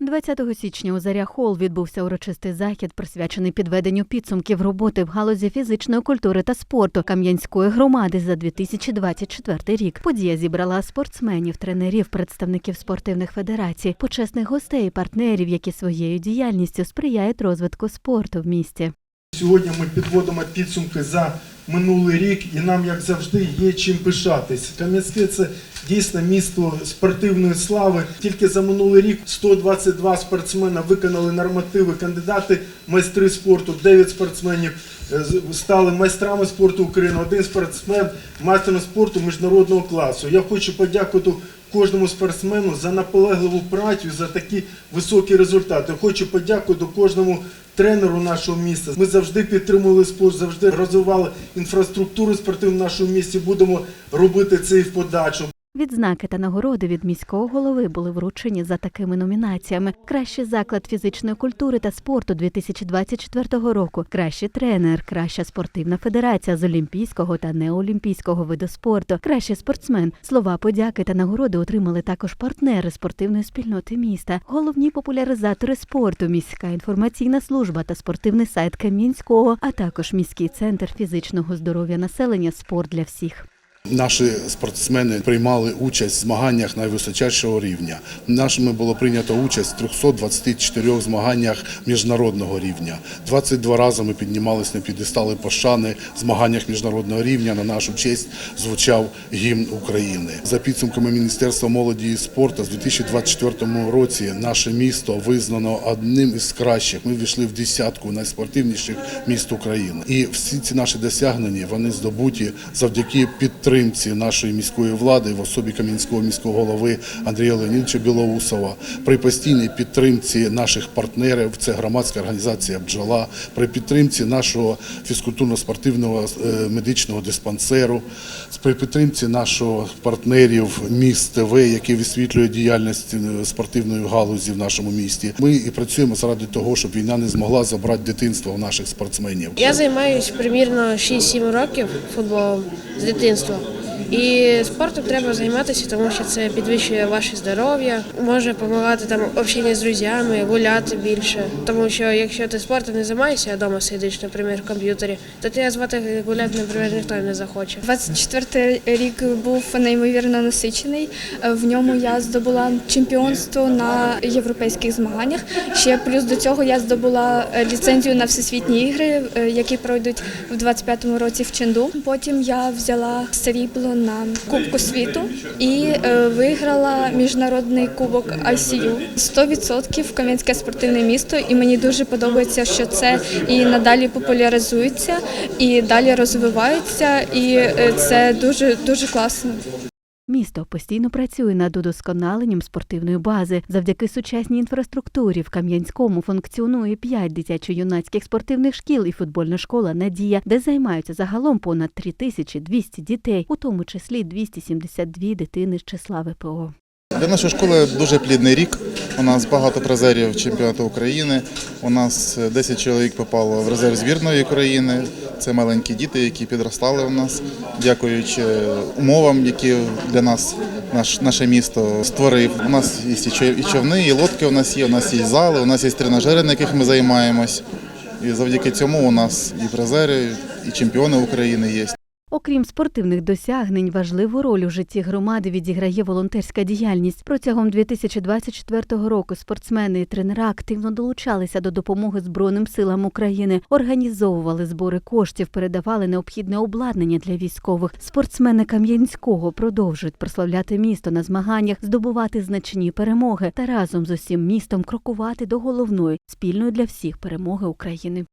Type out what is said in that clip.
20 січня у Заря Хол відбувся урочистий захід, присвячений підведенню підсумків роботи в галузі фізичної культури та спорту Кам'янської громади за 2024 рік. Подія зібрала спортсменів, тренерів, представників спортивних федерацій, почесних гостей і партнерів, які своєю діяльністю сприяють розвитку спорту в місті. Сьогодні ми підводимо підсумки за минулий рік, і нам, як завжди, є чим пишатись. Кам'янське це дійсно місто спортивної слави. Тільки за минулий рік 122 спортсмена виконали нормативи. Кандидати майстри спорту, 9 спортсменів е, стали майстрами спорту України. Один спортсмен майстром спорту міжнародного класу. Я хочу подякувати кожному спортсмену за наполегливу працю, за такі високі результати. Хочу подякувати кожному тренеру нашого міста. Ми завжди підтримували спорт, завжди розвивали інфраструктуру спортивну в нашому місті. Будемо робити це і в подальшому. Відзнаки та нагороди від міського голови були вручені за такими номінаціями: кращий заклад фізичної культури та спорту 2024 року, кращий тренер, краща спортивна федерація з олімпійського та неолімпійського виду спорту, кращий спортсмен. Слова подяки та нагороди отримали також партнери спортивної спільноти міста, головні популяризатори спорту, міська інформаційна служба та спортивний сайт Кам'янського, а також міський центр фізичного здоров'я населення Спорт для всіх. Наші спортсмени приймали участь в змаганнях найвисочайшого рівня. Нашими було прийнято участь в 324 змаганнях міжнародного рівня. 22 рази ми піднімалися на підестали пошани в змаганнях міжнародного рівня. На нашу честь звучав гімн України. За підсумками Міністерства молоді і спорту, з 2024 році наше місто визнано одним із кращих. Ми ввійшли в десятку найспортивніших міст України. І всі ці наші досягнення вони здобуті завдяки підтримці нашої міської влади в особі Кам'янського міського голови Андрія Леонідовича Білоусова, при постійній підтримці наших партнерів, це громадська організація Бджола, при підтримці нашого фізкультурно-спортивного е, медичного диспансеру, при підтримці нашого партнерів міст ТВ, які висвітлюють діяльність е, спортивної галузі в нашому місті. Ми і працюємо заради того, щоб війна не змогла забрати дитинство у наших спортсменів. Я займаюся примірно 6-7 років футболом з дитинства. І спортом треба займатися, тому що це підвищує ваше здоров'я, може допомагати там общенні з друзями, гуляти більше. Тому що якщо ти спортом не займаєшся, а вдома сидиш, наприклад, в комп'ютері, то тебе звати гуляти, наприклад, ніхто не захоче. 24 рік був неймовірно насичений. В ньому я здобула чемпіонство на європейських змаганнях. Ще плюс до цього я здобула ліцензію на всесвітні ігри, е, які пройдуть в 25-му році в Ченду. Потім я взяла срібло на Кубку світу і е, виграла міжнародний кубок ICU. 100% Кам'янське спортивне місто, і мені дуже подобається, що це і надалі популяризується, і далі розвивається, і е, це дуже дуже класно. Місто постійно працює над удосконаленням спортивної бази. Завдяки сучасній інфраструктурі в Кам'янському функціонує 5 дитячо-юнацьких спортивних шкіл і футбольна школа Надія, де займаються загалом понад 3200 дітей, у тому числі 272 дитини з числа ВПО. Для нашої школи дуже плідний рік. У нас багато призерів чемпіонату України. У нас 10 чоловік попало в резерв збірної України. Це маленькі діти, які підростали у нас, дякуючи умовам, які для нас наш, наше місто створив. У нас є і човни, і лодки. У нас є, у нас є зали, у нас є тренажери, на яких ми займаємось. І завдяки цьому у нас і призери, і чемпіони України є. Окрім спортивних досягнень, важливу роль у житті громади відіграє волонтерська діяльність. Протягом 2024 року спортсмени і тренера активно долучалися до допомоги Збройним силам України, організовували збори коштів, передавали необхідне обладнання для військових. Спортсмени Кам'янського продовжують прославляти місто на змаганнях, здобувати значні перемоги та разом з усім містом крокувати до головної спільної для всіх перемоги України.